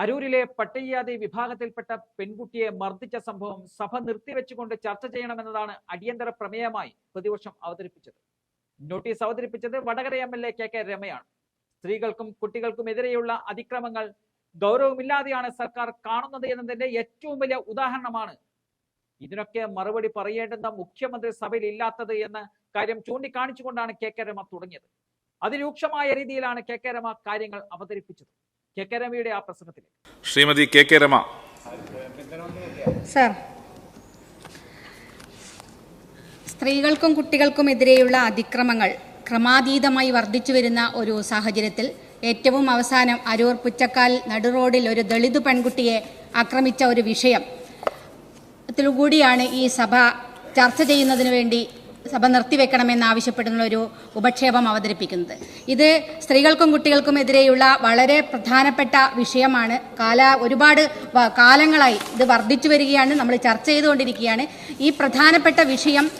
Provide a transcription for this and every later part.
അരൂരിലെ പട്ടികജാതി വിഭാഗത്തിൽപ്പെട്ട പെൺകുട്ടിയെ മർദ്ദിച്ച സംഭവം സഭ നിർത്തിവെച്ചുകൊണ്ട് ചർച്ച ചെയ്യണമെന്നതാണ് അടിയന്തര പ്രമേയമായി പ്രതിപക്ഷം അവതരിപ്പിച്ചത്. നോട്ടീസ് അവതരിപ്പിച്ചത് Vadakara M L A K K രമയാണ്. സ്ത്രീകൾക്കും കുട്ടികൾക്കും എതിരെയുള്ള അതിക്രമങ്ങൾ ഗൗരവമില്ലാതെയാണ് സർക്കാർ കാണുന്നത് എന്നതിന്റെ ഏറ്റവും വലിയ ഉദാഹരണമാണ്. ഇതിനൊക്കെ മറുപടി പറയേണ്ടുന്ന മുഖ്യമന്ത്രി സഭയിൽ ഇല്ലാത്തത് എന്ന കാര്യം ചൂണ്ടിക്കാണിച്ചുകൊണ്ടാണ് കെ കെ രമ തുടങ്ങിയത്. അതിരൂക്ഷമായ രീതിയിലാണ് കെ കെ രമ കാര്യങ്ങൾ അവതരിപ്പിച്ചത്. കെ കെ രമയുടെ ആ പ്രസംഗത്തിലേക്ക്. Shrimati K K Rama. Sir സ്ത്രീകൾക്കും കുട്ടികൾക്കും എതിരെയുള്ള അതിക്രമങ്ങൾ ക്രമാതീതമായി വർദ്ധിച്ചു വരുന്ന ഒരു സാഹചര്യത്തിൽ ഏറ്റവും അവസാനം അരൂർ പുച്ചക്കാൽ നടുറോഡിൽ ഒരു ദളിത് പെൺകുട്ടിയെ ആക്രമിച്ച ഒരു വിഷയം. കൂടിയാണ് ഈ സഭ ചർച്ച ചെയ്യുന്നതിന് വേണ്ടി സഭ നിർത്തിവെക്കണമെന്നാവശ്യപ്പെടുന്ന ഒരു ഉപക്ഷേപം അവതരിപ്പിക്കുന്നത്. ഇത് സ്ത്രീകൾക്കും കുട്ടികൾക്കും എതിരെയുള്ള വളരെ പ്രധാനപ്പെട്ട വിഷയമാണ്. കാല ഒരുപാട് കാലങ്ങളായി ഇത് വർദ്ധിച്ചു വരികയാണ് നമ്മൾ ചർച്ച ചെയ്തുകൊണ്ടിരിക്കുകയാണ്. ഈ പ്രധാനപ്പെട്ട വിഷയം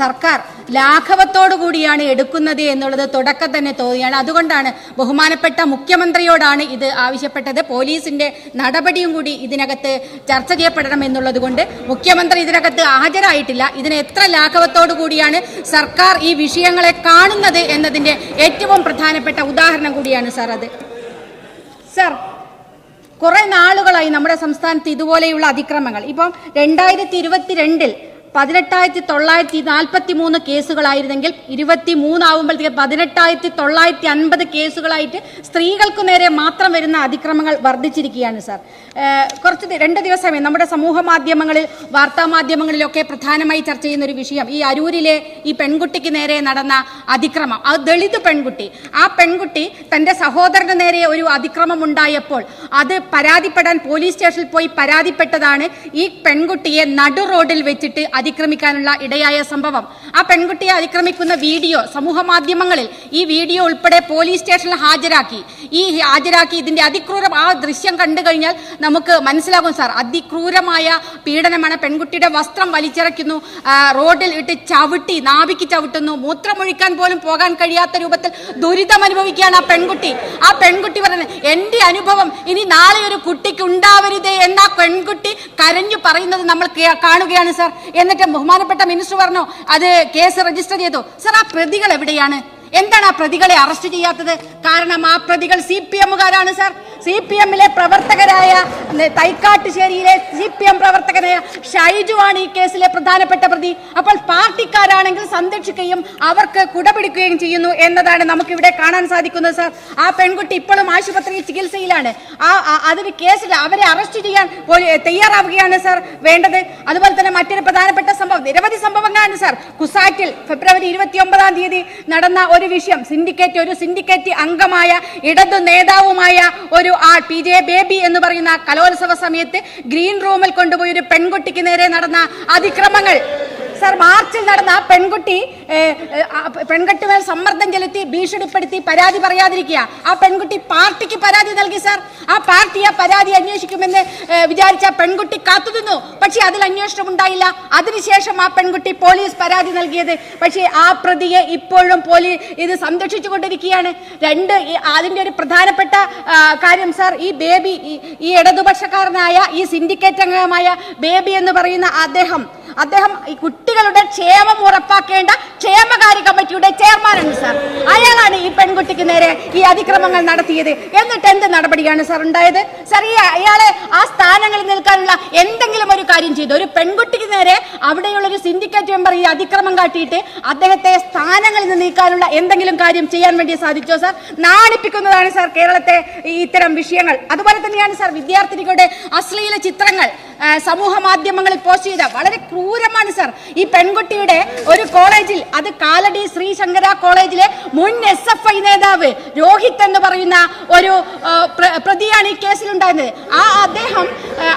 സർക്കാർ ലാഘവത്തോടു കൂടിയാണ് എടുക്കുന്നത് എന്നുള്ളത് തുടക്കം തന്നെ തോന്നിയാണ്. അതുകൊണ്ടാണ് ബഹുമാനപ്പെട്ട മുഖ്യമന്ത്രിയോടാണ് ഇത് ആവശ്യപ്പെട്ടത്. പോലീസിന്റെ നടപടിയും കൂടി ഇതിനകത്ത് ചർച്ച ചെയ്യപ്പെടണം എന്നുള്ളത് കൊണ്ട് മുഖ്യമന്ത്രി ഇതിനകത്ത് ഹാജരായിട്ടില്ല. ഇതിന് എത്ര ലാഘവത്തോടു കൂടിയാണ് സർക്കാർ ഈ വിഷയങ്ങളെ കാണുന്നത് എന്നതിന്റെ ഏറ്റവും പ്രധാനപ്പെട്ട ഉദാഹരണം കൂടിയാണ് സർ അത്. സർ കുറെ നാളുകളായി നമ്മുടെ സംസ്ഥാനത്ത് ഇതുപോലെയുള്ള അതിക്രമങ്ങൾ. ഇപ്പം രണ്ടായിരത്തി ഇരുപത്തിരണ്ടിൽ പതിനെട്ടായിരത്തി തൊള്ളായിരത്തി നാൽപ്പത്തി മൂന്ന് കേസുകളായിരുന്നെങ്കിൽ ഇരുപത്തി മൂന്നാവുമ്പോഴത്തേക്ക് പതിനെട്ടായിരത്തി തൊള്ളായിരത്തി അൻപത് കേസുകളായിട്ട് സ്ത്രീകൾക്ക് നേരെ മാത്രം വരുന്ന അതിക്രമങ്ങൾ വർദ്ധിച്ചിരിക്കുകയാണ് സാർ. കുറച്ച് രണ്ട് ദിവസമേ നമ്മുടെ സമൂഹ മാധ്യമങ്ങളിൽ വാർത്താ മാധ്യമങ്ങളിലൊക്കെ പ്രധാനമായി ചർച്ച ചെയ്യുന്ന ഒരു വിഷയം ഈ അരൂരിലെ ഈ പെൺകുട്ടിക്ക് നേരെ നടന്ന അതിക്രമം. ആ ദളിത് പെൺകുട്ടി. ആ പെൺകുട്ടി തന്റെ സഹോദരന് നേരെ ഒരു അതിക്രമം ഉണ്ടായപ്പോൾ അത് പരാതിപ്പെടാൻ പോലീസ് സ്റ്റേഷനിൽ പോയി പരാതിപ്പെട്ടതാണ് ഈ പെൺകുട്ടിയെ നടു റോഡിൽ വെച്ചിട്ട് അതിക്രമിക്കാനുള്ള ഇടയായ സംഭവം. ആ പെൺകുട്ടിയെ അതിക്രമിക്കുന്ന വീഡിയോ സമൂഹ മാധ്യമങ്ങളിൽ ഈ വീഡിയോ ഉൾപ്പെടെ പോലീസ് സ്റ്റേഷനിൽ ഹാജരാക്കി. ഈ ഹാജരാക്കി ഇതിന്റെ അതിക്രൂരം ആ ദൃശ്യം കണ്ടു കഴിഞ്ഞാൽ നമുക്ക് മനസ്സിലാകും സാർ. അതിക്രൂരമായ പീഡനമാണ് പെൺകുട്ടിയുടെ വസ്ത്രം വലിച്ചിറക്കുന്നു റോഡിൽ ഇട്ട് ചവിട്ടി നാവിക്ക് ചവിട്ടുന്നു. മൂത്രമൊഴിക്കാൻ പോലും പോകാൻ കഴിയാത്ത രൂപത്തിൽ ദുരിതം അനുഭവിക്കുകയാണ് ആ പെൺകുട്ടി. ആ പെൺകുട്ടി പറയുന്നത് എന്റെ അനുഭവം ഇനി നാളെ ഒരു കുട്ടിക്ക് ഉണ്ടാവരുതേ എന്ന പെൺകുട്ടി കരഞ്ഞു പറയുന്നത് നമ്മൾ കാണുകയാണ് സാർ. എന്നിട്ട് ബഹുമാനപ്പെട്ട മിനിസ്റ്റർ പറഞ്ഞു അത് കേസ് രജിസ്റ്റർ ചെയ്തു. സർ ആ പ്രതികൾ എവിടെയാണ്? എന്താണ് ആ പ്രതികളെ അറസ്റ്റ് ചെയ്യാത്തത്? കാരണം ആ പ്രതികൾ സി പി എമ്മുകാരാണ് സാർ. സി പി എമ്മിലെ പ്രവർത്തകരായ തൈക്കാട്ടുശേരിയിലെ സി പി എം പ്രവർത്തകനായ ഷൈജു ആണ് ഈ കേസിലെ പ്രധാനപ്പെട്ട പ്രതി. അപ്പോൾ പാർട്ടിക്കാരാണെങ്കിൽ സംരക്ഷിക്കുകയും അവർക്ക് കുടപിടിക്കുകയും ചെയ്യുന്നു എന്നതാണ് നമുക്കിവിടെ കാണാൻ സാധിക്കുന്നത് സാർ. ആ പെൺകുട്ടി ഇപ്പോഴും ആശുപത്രിയിൽ ചികിത്സയിലാണ്. ആ- അതിന് കേസിൽ അവരെ അറസ്റ്റ് ചെയ്യാൻ തയ്യാറാവുകയാണ് സാർ വേണ്ടത്. അതുപോലെ തന്നെ മറ്റൊരു പ്രധാനപ്പെട്ട സംഭവം നിരവധി സംഭവങ്ങളാണ് സാർ. കുസാറ്റിൽ ഫെബ്രുവരി ഇരുപത്തി ഒമ്പതാം തീയതി നടന്ന ഒരു വിഷയം സിൻഡിക്കേറ്റ് ഒരു സിൻഡിക്കേറ്റ് അംഗമായ ഇടതു നേതാവുമായ ഒരു ആൾ പി ജെ ബേബി എന്ന് പറയുന്ന കലോത്സവ സമയത്ത് ഗ്രീൻ റൂമിൽ കൊണ്ടുപോയി ഒരു പെൺകുട്ടിക്ക് നേരെ നടന്ന അതിക്രമങ്ങൾ. സാർ മാർച്ചിൽ നടന്ന ആ പെൺകുട്ടി പെൺകുട്ടികൾ സമ്മർദ്ദം ചെലുത്തി ഭീഷണിപ്പെടുത്തി പരാതി പറയാതിരിക്കുക. ആ പെൺകുട്ടി പാർട്ടിക്ക് പരാതി നൽകി സർ. ആ പാർട്ടി ആ പരാതി അന്വേഷിക്കുമെന്ന് വിചാരിച്ച പെൺകുട്ടി കാത്തുനിന്നു പക്ഷേ അതിൽ അന്വേഷണം ഉണ്ടായില്ല. അതിനുശേഷം ആ പെൺകുട്ടി പോലീസ് പരാതി നൽകിയത്. പക്ഷേ ആ പ്രതിയെ ഇപ്പോഴും പോലീസ് ഇത് സംരക്ഷിച്ചുകൊണ്ടിരിക്കുകയാണ്. രണ്ട് അതിന്റെ ഒരു പ്രധാനപ്പെട്ട കാര്യം സാർ ഈ ബേബി ഈ ഇടതുപക്ഷക്കാരനായ ഈ സിൻഡിക്കേറ്റ് അംഗമായ ബേബി എന്ന് പറയുന്ന അദ്ദേഹം അദ്ദേഹം ഈ കുട്ടികളുടെ ക്ഷേമം ഉറപ്പാക്കേണ്ട ക്ഷേമകാര്യ കമ്മിറ്റിയുടെ ചെയർമാനാണ് സാർ. അയാളാണ് ഈ പെൺകുട്ടിക്ക് നേരെ ഈ അതിക്രമങ്ങൾ നടത്തിയത്. എന്നിട്ട് എന്ത് നടപടിയാണ് സാർ ഉണ്ടായത്? സാർ ഈ അയാളെ ആ സ്ഥാനങ്ങളിൽ നിൽക്കാനുള്ള എന്തെങ്കിലും ഒരു കാര്യം ചെയ്തു. ഒരു പെൺകുട്ടിക്ക് നേരെ അവിടെയുള്ള ഒരു സിൻഡിക്കേറ്റ് മെമ്പർ ഈ അതിക്രമം കാട്ടിയിട്ട് അദ്ദേഹത്തെ സ്ഥാനങ്ങളിൽ നിന്ന് നീക്കാനുള്ള എന്തെങ്കിലും കാര്യം ചെയ്യാൻ വേണ്ടി സാധിച്ചോ സാർ? നാണിപ്പിക്കുന്നതാണ് സാർ കേരളത്തെ ഇത്തരം വിഷയങ്ങൾ. അതുപോലെ തന്നെയാണ് സാർ വിദ്യാർത്ഥിനികളുടെ അശ്ലീല ചിത്രങ്ങൾ സമൂഹ മാധ്യമങ്ങളിൽ പോസ്റ്റ് ചെയ്ത വളരെ ക്രൂരമാണ് സാർ. ഈ പെൺകുട്ടിയുടെ ഒരു കോളേജിൽ അത് കാലടി ശ്രീശങ്കര കോളേജിലെ മുൻ എസ് എഫ് ഐ നേതാവ് രോഹിത് എന്ന് പറയുന്ന ഒരു പ്രതിയാണ് ഈ കേസിലുണ്ടായിരുന്നത്. ആ അദ്ദേഹം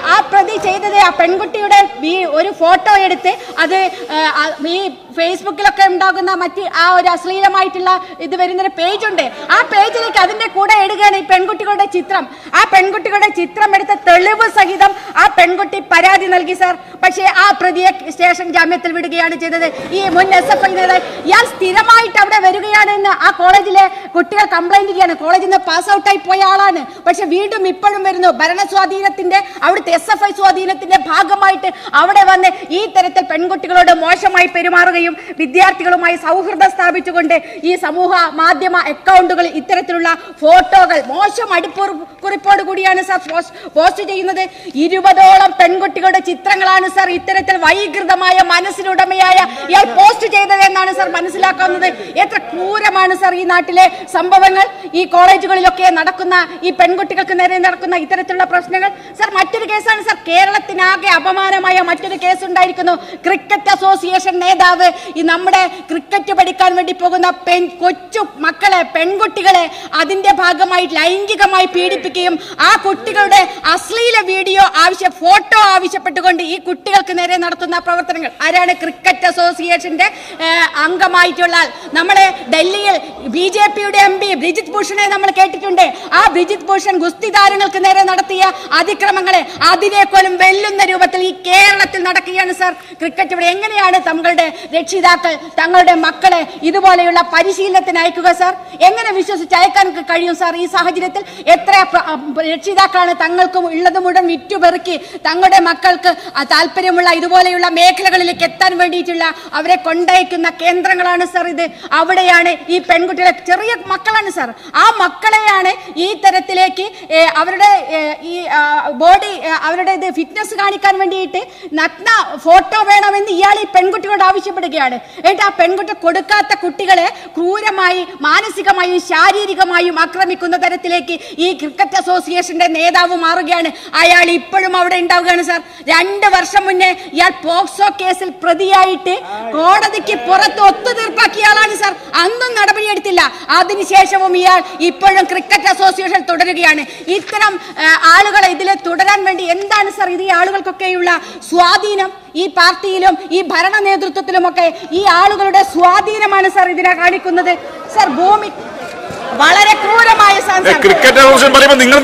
ആ, പ്രതി ചെയ്തത് ആ പെൺകുട്ടിയുടെ ഒരു ഫോട്ടോ എടുത്ത് അത് ഈ ഫേസ്ബുക്കിലൊക്കെ ഉണ്ടാകുന്ന മറ്റ് ആ ഒരു അശ്ലീലമായിട്ടുള്ള ഇത് വരുന്നൊരു പേജുണ്ട്. ആ പേജിലേക്ക് അതിന്റെ കൂടെ ഇടുകയാണ് ഈ പെൺകുട്ടികളുടെ ചിത്രം. ആ പെൺകുട്ടികളുടെ ചിത്രം എടുത്ത തെളിവ് സഹിതം ആ പെൺകുട്ടി പരാതി നൽകി സാർ. പക്ഷേ ആ പ്രതിയെ സ്റ്റേഷൻ ജാമ്യത്തിൽ വിടുകയാണ് ചെയ്തത്. ഈ മുൻ എസ് എഫ് ഐ ഇയാൾ സ്ഥിരമായിട്ട് അവിടെ വരികയാണെന്ന് ആ കോളേജിലെ കുട്ടികൾ കംപ്ലൈന്റ് ചെയ്യാണ് കോളേജിൽ നിന്ന് പാസ് ഔട്ടായി പോയ ആളാണ്. പക്ഷെ വീണ്ടും ഇപ്പോഴും വരുന്നു. ഭരണ സ്വാധീനത്തിന്റെ അവിടുത്തെ എസ് എഫ് ഐ സ്വാധീനത്തിന്റെ ഭാഗമായിട്ട് അവിടെ വന്ന് ഈ തരത്തിൽ പെൺകുട്ടികളോട് മോശമായി പെരുമാറുകയും വിദ്യാർത്ഥികളുമായി സൗഹൃദം സ്ഥാപിച്ചുകൊണ്ട് ഈ സമൂഹ മാധ്യമ അക്കൗണ്ടുകളിൽ ഇത്തരത്തിലുള്ള ഫോട്ടോകൾ മോശം അടുപ്പ് കുറിപ്പോട് കൂടിയാണ് സാർ പോസ്റ്റ് ചെയ്യുന്നത്. ഇരുപതോളം പെൺകുട്ടികളുടെ ചിത്രങ്ങളാണ് സാർ ഇത്തരത്തിൽ വൈകൃതമായ മനസ്സിനുടമയായ ഇയാൾ പോസ്റ്റ് ചെയ്തത് എന്നാണ് സാർ മനസ്സിലാക്കാവുന്നത് എത്ര ക്രൂരമാണ് സാർ ഈ നാട്ടിലെ സംഭവങ്ങൾ. ഈ കോളേജുകളിലൊക്കെ നടക്കുന്ന ഈ പെൺകുട്ടികൾക്ക് നേരെ നടക്കുന്ന ഇത്തരത്തിലുള്ള പ്രശ്നങ്ങൾ. സാർ മറ്റൊരു കേസാണ് സാർ കേരളത്തിനാകെ അപമാനമായ മറ്റൊരു കേസ് ഉണ്ടായിരിക്കുന്നു ക്രിക്കറ്റ് അസോസിയേഷൻ നേതാവ് ഈ നമ്മുടെ ക്രിക്കറ്റ് പഠിക്കാൻ വേണ്ടി പോകുന്ന പെൺ കൊച്ചു മക്കളെ പെൺകുട്ടികളെ അതിന്റെ ഭാഗമായി ലൈംഗികമായി പീഡിപ്പിക്കുകയും ആ കുട്ടികളുടെ അശ്ലീല വീഡിയോ ആവശ്യ ഫോട്ടോ ആവശ്യപ്പെട്ടുകൊണ്ട് ഈ കുട്ടികൾക്ക് നേരെ നടത്തുന്ന പ്രവർത്തനങ്ങൾ. ആരാണ് ക്രിക്കറ്റ് അസോസിയേഷന്റെ അംഗമായിട്ടുള്ള നമ്മളെ ഡൽഹിയിൽ ബി ജെ പിയുടെ എം പി ബ്രിജിത് ഭൂഷണെ നമ്മൾ കേട്ടിട്ടുണ്ട്. ആ ബ്രിജിത് ഭൂഷൺ ഗുസ്തി താരങ്ങൾക്ക് നേരെ നടത്തിയ അതിക്രമങ്ങളെ അതിനേക്കാളും വെല്ലുന്ന രൂപത്തിൽ ഈ കേരളത്തിൽ നടക്കുകയാണ് സർ. ക്രിക്കറ്റ് ഇവിടെ എങ്ങനെയാണ് തങ്ങളുടെ രക്ഷിതാക്കൾ തങ്ങളുടെ മക്കളെ ഇതുപോലെയുള്ള പരിശീലനത്തിന് അയക്കുക സാർ. എങ്ങനെ വിശ്വസിച്ച് അയക്കാൻ കഴിയും സാർ ഈ സാഹചര്യത്തിൽ? എത്ര രക്ഷിതാക്കളാണ് തങ്ങൾക്ക് ഉള്ളത് മുഴുവൻ വിറ്റുപെറുക്കി തങ്ങളുടെ മക്കൾക്ക് താല്പര്യമുള്ള ഇതുപോലെയുള്ള മേഖലകളിലേക്ക് എത്താൻ വേണ്ടിയിട്ടുള്ള അവരെ കൊണ്ടയക്കുന്ന കേന്ദ്രങ്ങളാണ് സാർ ഇത്. അവിടെയാണ് ഈ പെൺകുട്ടികളെ ചെറിയ മക്കളാണ് സാർ. ആ മക്കളെയാണ് ഈ തരത്തിലേക്ക് അവരുടെ ഈ ബോഡി അവരുടെ ഇത് ഫിറ്റ്നസ് കാണിക്കാൻ വേണ്ടിയിട്ട് നഗ്ന ഫോട്ടോ വേണമെന്ന് ഇയാൾ ഈ പെൺകുട്ടികളോട് ആവശ്യപ്പെടുകയാണ് എന്നിട്ട് ആ പെൺകുട്ടി കൊടുക്കാത്ത കുട്ടികളെ ക്രൂരമായി മാനസികമായും ശാരീരികമായും ആക്രമിക്കുന്ന തരത്തിലേക്ക് ഈ ക്രിക്കറ്റ് അസോസിയേഷന്റെ നേതാവ് മാറുകയാണ്. അയാൾ ഇപ്പോഴും അവിടെ ഉണ്ടാവുകയാണ് സാർ. രണ്ട് വർഷം മുന്നേ ഇയാൾ പോക്സോ കേസിൽ പ്രതിയായിട്ട് കോടതിക്ക് പുറത്ത് ഒത്തുതീർപ്പാക്കിയ ആളാണ് സാർ. അന്നും നടപടിയെടുത്തില്ല. അതിനുശേഷവും ഇയാൾ ഇപ്പോഴും ക്രിക്കറ്റ് അസോസിയേഷൻ തുടരുകയാണ്. ഇത്തരം ആളുകളെ ഇതിൽ തുടരാൻ വേണ്ടി എന്താണ് സാർ ഇത് ഈ ആളുകൾക്കൊക്കെയുള്ള സ്വാധീനം? ഈ പാർട്ടിയിലും ഈ ഭരണ നേതൃത്വത്തിലുമൊക്കെ ഈ ആളുകളുടെ സ്വാധീനമാണ് സാർ ഇതിനെ കാണിക്കുന്നത്. സാർ ഭൂമി വളരെ ക്രൂരമായ. ക്രിക്കറ്റ് പറയുമ്പോൾ നിങ്ങൾ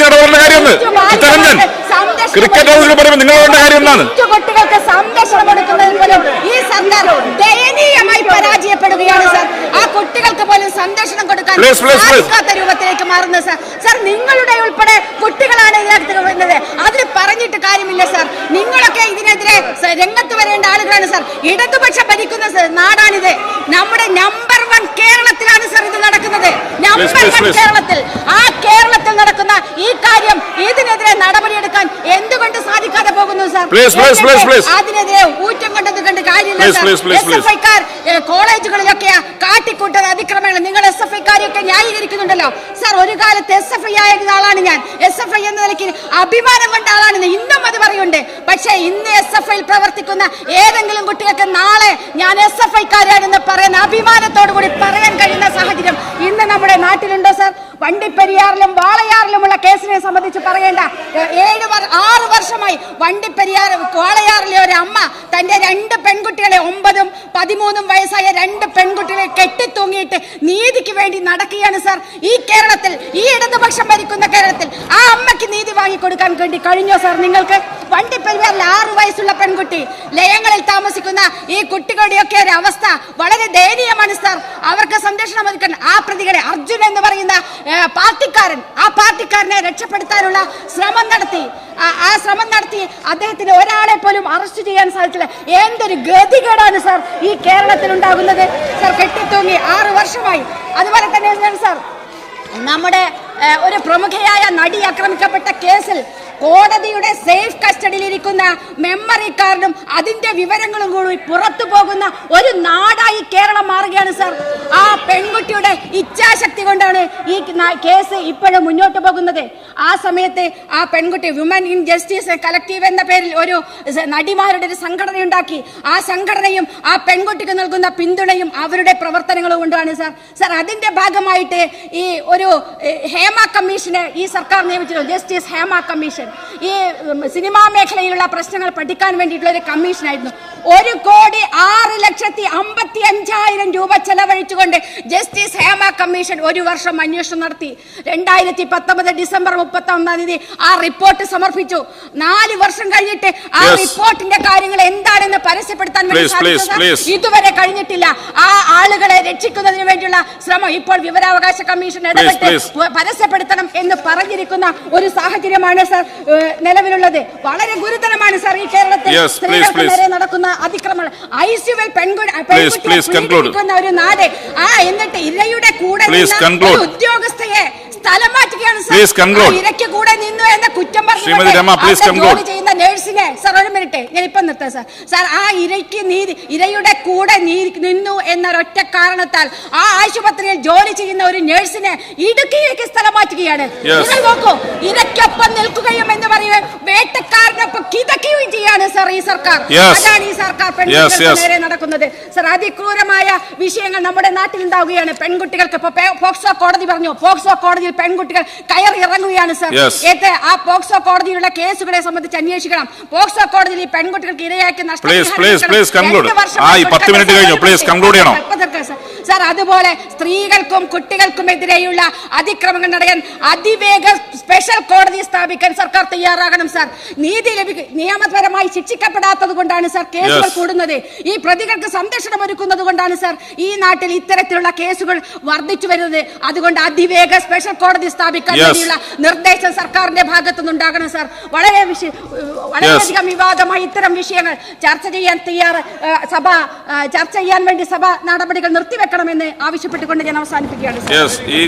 ക്രിക്കറ്റ് പറയുമ്പോൾ നിങ്ങൾ കാര്യം എന്താണ്? കുട്ടികൾക്ക് സംരക്ഷണം കൊടുക്കുന്നതിൽ പോലും ഈ സർക്കാർ ദയനീയമായി പരാജയപ്പെടുകയാണ് സാർ. ആ കുട്ടികൾക്ക് പോലും സംരക്ഷണം കൊടുക്കാൻ രൂപത്തിലേക്ക് മാറുന്നത് സാർ? സാർ നിങ്ങളുടെ ഉൾപ്പെടെ കുട്ടികളാണ് ഇതിനകത്ത് വരുന്നത് അതിൽ പറഞ്ഞിട്ട് കാര്യമില്ല സാർ നിങ്ങളൊക്കെ ഇതിനെതിരെ സ- രംഗത്ത് വരേണ്ട ആളുകളാണ് സാർ ഇടതുപക്ഷം ഭരിക്കുന്ന സ- നാടാണിത് നമ്മുടെ നമ്പർ വൺ കേരളത്തിലാണ് സാർ ഇത് നടക്കുന്നത് കേരളത്തിൽ ആ കേരളത്തിൽ നടക്കുന്ന ഈ കാര്യം ഇതിനെതിരെ നടപടിയെടുക്കാൻ എന്തുകൊണ്ട് സാധിക്കാതെ പോകുന്നു സാർ. അതിനെതിരെ ഊറ്റം കൊണ്ടത് കണ്ട് കാര്യമില്ല കോളേജുകളിലൊക്കെ കാട്ടിക്കൂട്ടുന്ന അതിക്രമങ്ങൾ. നിങ്ങൾ എസ് എഫ് ഐക്കാരെയൊക്കെ ന്യായീകരിക്കുന്നുണ്ടല്ലോ. സാർ ഒരു കാലത്ത് എസ് എഫ് ഐ ആയിരുന്ന ആളാണ് ഞാൻ. എസ് എഫ് ഐ എന്ന നിലയ്ക്ക് അഭിമാനം കൊണ്ട ആളാണ് ഇന്നും അത് പറയുന്നുണ്ട്. പക്ഷേ ഇന്ന് എസ് എഫ് ഐയിൽ പ്രവർത്തിക്കുന്ന ഏതെങ്കിലും കുട്ടികൾക്ക് നാളെ ഞാൻ എസ് എഫ് ഐക്കാരാണെന്ന് പറയുന്ന അഭിമാനത്തോടു കൂടി പറയാൻ കഴിയുന്ന സാഹചര്യം ഇന്ന് നമ്മുടെ നാട്ടിലുണ്ടോ സാർ? വണ്ടിപ്പെരിയാറിലും വാളയാറിലുമുള്ള കേസിനെ സംബന്ധിച്ച് പറയേണ്ട ഏഴ് ആറ് വർഷമായി വണ്ടിപ്പെരിയാർ കോളയാറിലെ ഒരു അമ്മ തന്റെ രണ്ട് പെൺകുട്ടികളെ ഒമ്പതും പതിമൂന്നും വയസ്സായ രണ്ട് പെൺകുട്ടികളെ കെട്ടിത്തൂങ്ങിയിട്ട് നീതിക്ക് വേണ്ടി നടക്കുകയാണ് സർ. ഈ കേരളത്തിൽ ഈ ഇടതുപക്ഷം ഭരിക്കുന്ന കേരളത്തിൽ ആ അമ്മയ്ക്ക് നീതി വാങ്ങിക്കൊടുക്കാൻ വേണ്ടി കഴിഞ്ഞോ സർ നിങ്ങൾക്ക്? വണ്ടിപ്പെരിയാറിൽ ആറു വയസ്സുള്ള പെൺകുട്ടി ലയങ്ങളിൽ താമസിക്കുന്ന ഈ കുട്ടികളുടെയൊക്കെ ഒരു അവസ്ഥ വളരെ ദയനീയമാണ് സാർ അവർക്ക് സംരക്ഷണം ഒരുക്കാൻ ആ പ്രതികളെ അർജുൻ എന്ന് പറയുന്ന പാർട്ടിക്കാരൻ ആ പാർട്ടിക്കാരനെ രക്ഷപ്പെടുത്താനുള്ള ശ്രമം നടത്തി. ആ ശ്രമം നടത്തി അദ്ദേഹത്തിന് ഒരാളെ പോലും അറസ്റ്റ് ചെയ്യാൻ സാധിച്ചില്ല. എന്തൊരു ഗതികേടാണ് സാർ ഈ കേരളത്തിൽ ഉണ്ടാകുന്നത്. സാർ കെട്ടിത്തൂങ്ങി ആറ് വർഷമായി. അതുപോലെ തന്നെ സാർ നമ്മുടെ ഒരു പ്രമുഖയായ നടി ആക്രമിക്കപ്പെട്ട കേസിൽ കോടതിയുടെ സേഫ് കസ്റ്റഡിയിലിരിക്കുന്ന മെമ്മറി കാർഡും അതിന്റെ വിവരങ്ങളും കൂടി പുറത്തു പോകുന്ന ഒരു നാടായി കേരളം മാറുകയാണ് സാർ ആ പെൺകുട്ടിയുടെ ഇച്ഛാശക്തി കൊണ്ടാണ് ഈ കേസ് ഇപ്പോഴും മുന്നോട്ട് പോകുന്നത്. ആ സമയത്ത് ആ പെൺകുട്ടി വിമൻ ഇൻ ജസ്റ്റിസ് കളക്റ്റീവ് എന്ന പേരിൽ ഒരു നടിമാരുടെ ഒരു സംഘടന ഉണ്ടാക്കി ആ സംഘടനയും ആ പെൺകുട്ടിക്ക് നൽകുന്ന പിന്തുണയും അവരുടെ പ്രവർത്തനങ്ങളും കൊണ്ടാണ് സാർ സാർ അതിന്റെ ഭാഗമായിട്ട് ഈ ഒരു ഹേമ കമ്മീഷനെ ഈ സർക്കാർ നിയമിച്ചിരുന്നു. Justice Hema commission. ഈ സിനിമാ മേഖലയിലുള്ള പ്രശ്നങ്ങൾ പഠിക്കാൻ വേണ്ടിയിട്ടുള്ള ഒരു കമ്മീഷനായിരുന്നു. ഒരു കോടി ആറ് ലക്ഷത്തി അമ്പത്തി അഞ്ചായിരം രൂപ ചെലവഴിച്ചുകൊണ്ട് ജസ്റ്റിസ് ഹേമ കമ്മീഷൻ ഒരു വർഷം അന്വേഷണം നടത്തി. രണ്ടായിരത്തി പത്തൊമ്പത് ഡിസംബർ മുപ്പത്തി ഒന്നാം തീയതി ആ റിപ്പോർട്ട് സമർപ്പിച്ചു. നാല് വർഷം കഴിഞ്ഞിട്ട് ആ റിപ്പോർട്ടിന്റെ കാര്യങ്ങൾ എന്താണെന്ന് പരസ്യപ്പെടുത്താൻ വേണ്ടി. ഇതുവരെ കഴിഞ്ഞിട്ടില്ല. ആ ആളുകളെ രക്ഷിക്കുന്നതിന് വേണ്ടിയുള്ള ശ്രമം ഇപ്പോൾ വിവരാവകാശ കമ്മീഷൻ ഇടപെട്ട്. പരസ്യപ്പെടുത്തണം എന്ന് പറഞ്ഞിരിക്കുന്ന ഒരു സാഹചര്യമാണ് സർ നിലവിലുള്ളത് വളരെ ഗുരുതരമാണ് സാർ ഈ കേരളത്തിൽ Yes, സ്ത്രീകൾക്ക് നേരെ നടക്കുന്ന അതിക്രമങ്ങൾ. ഐസിയുവിൽ പെൺകുട്ടി ഒരു നാട് ആ എന്നിട്ട് ഇരയുടെ കൂടെ ഉദ്യോഗസ്ഥയെ സ്ഥലം മാറ്റുകയാണ് സർ. Please ഇരയ്ക്ക് കൂടെ നിന്നു എന്ന കുറ്റം ശ്രീമതി രമ, ചെയ്യുന്ന നേഴ്സിനെ സർ ഒരു മിനിറ്റ്. ഞാൻ ഇപ്പം നിർത്താം സർ. സർ ആ ഇരയ്ക്ക് നീതി ഇരയുടെ കൂടെ നിന്നു എന്നൊരൊറ്റ കാരണത്താൽ ആ ആശുപത്രിയിൽ ജോലി ചെയ്യുന്ന ഒരു നേഴ്സിനെ ഇടുക്കിയിലേക്ക് സ്ഥലം മാറ്റുകയാണ്. നിങ്ങൾ നോക്കൂ ഇരയ്ക്കൊപ്പം നിൽക്കുകയും എന്ന് പറയുക വേട്ടക്കാരനൊപ്പം കിതക്കുകയും ചെയ്യാണ് സർ ഈ സർക്കാർ. അതാണ് ഈ സർക്കാർ പെൺകുട്ടികൾക്ക് നേരെ നടക്കുന്നത്. സർ അതിക്രൂരമായ വിഷയങ്ങൾ നമ്മുടെ നാട്ടിൽ ഉണ്ടാവുകയാണ് പെൺകുട്ടികൾക്ക് ഇപ്പൊ പോക്സോ കോടതി പറഞ്ഞു. പോക്സോ കോടതിയിൽ പെൺകുട്ടികൾ കയറി ഇറങ്ങുകയാണ് സർ ഏത് ആ പോക്സോ കോടതിയിലുള്ള കേസുകളെ സംബന്ധിച്ച് അന്വേഷിക്കണം പോക്സോ കോടതിയിൽ ഈ പെൺകുട്ടികൾക്ക് ഇരയാക്കി നഷ്ടം. ആ, ഈ പത്ത് minute കഴിഞ്ഞു. പ്ലീസ് കൺക്ലൂഡ് ചെയ്യണം. സാർ അതുപോലെ സ്ത്രീകൾക്കും കുട്ടികൾക്കും കുട്ടികൾക്കുമെതിരെയുള്ള അതിക്രമങ്ങൾ നടക്കാൻ അതിവേഗ സ്പെഷ്യൽ കോടതി സ്ഥാപിക്കാൻ സർക്കാർ തയ്യാറാകണം സാർ. നീതി ലഭിക്കും നിയമപരമായി ശിക്ഷിക്കപ്പെടാത്തത് കൊണ്ടാണ് സാർ കേസുകൾ കൂടുന്നത്. ഈ പ്രതികൾക്ക് സംരക്ഷണം ഒരുക്കുന്നത് കൊണ്ടാണ് സാർ ഈ നാട്ടിൽ ഇത്തരത്തിലുള്ള കേസുകൾ വർദ്ധിച്ചു വരുന്നത്. അതുകൊണ്ട് അതിവേഗ സ്പെഷ്യൽ കോടതി സ്ഥാപിക്കാൻ വേണ്ടിയുള്ള നിർദ്ദേശം സർക്കാരിന്റെ ഭാഗത്തുനിന്നുണ്ടാകണം സാർ. വളരെ വളരെയധികം വിവാദമായി ഇത്തരം വിഷയങ്ങൾ ചർച്ച ചെയ്യാൻ തയ്യാറ് സഭ ചർച്ച ചെയ്യാൻ വേണ്ടി സഭ നടപടികൾ നിർത്തിവെക്കണമെന്ന് ആവശ്യപ്പെട്ടുകൊണ്ട് ഞാൻ അവസാനിപ്പിക്കുകയാണ് ഈ